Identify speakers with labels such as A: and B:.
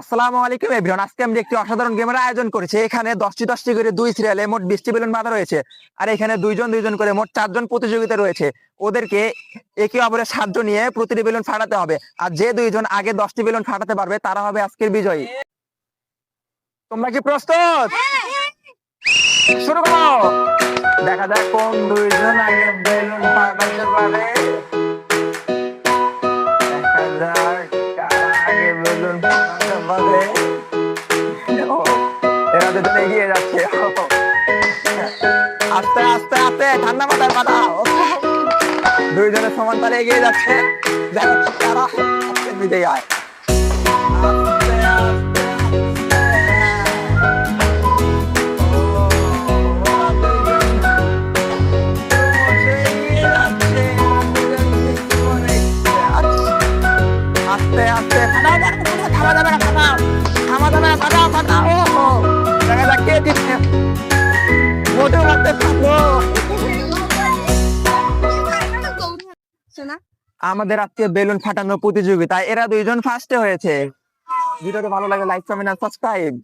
A: আসসালামু আলাইকুম এভরিওয়ান। আজকে আমরা একটি অসাধারণ গেমের আয়োজন করেছি। এখানে দশটি দশটি করে দুই সিরিয়ালে মোট বিশটি বেলুন বাঁধা রয়েছে। আর এখানে দুইজন দুইজন করে মোট চারজন প্রতিযোগিতা রয়েছে। ওদেরকে একে অপরের সাহায্য নিয়ে প্রতিটি বেলুন ফাটাতে হবে। আর যে দুইজন আগে দশটি বেলুন ফাটাতে পারবে, তারা হবে আজকের বিজয়ী। তোমরা কি প্রস্তুত? শুরু করো! দেখা যাক কোন দুইজন আগে বেলুন ফাটাতে পারে। ও, এরা দুজন এগিয়ে যাচ্ছে। আস্তে আস্তে আস্তে ঠান্ডা মাথায় পাঠাও দুইজনের সমান তালে এগিয়ে যাচ্ছে। দেখা কারা আজকে বিজয়ী হয় খাওয়া না খাওয়া না ফাটাও ফাটাও ও, দেখা যাক কে দিচ্ছে
B: মোটেও
A: আমাদের আত্মীয় বেলুন ফাটানো প্রতিযোগিতা। এরা দুইজন ফার্স্টে হয়েছে। ভিডিওটা ভালো লাগে লাইক কমেন্ট আর সাবস্ক্রাইব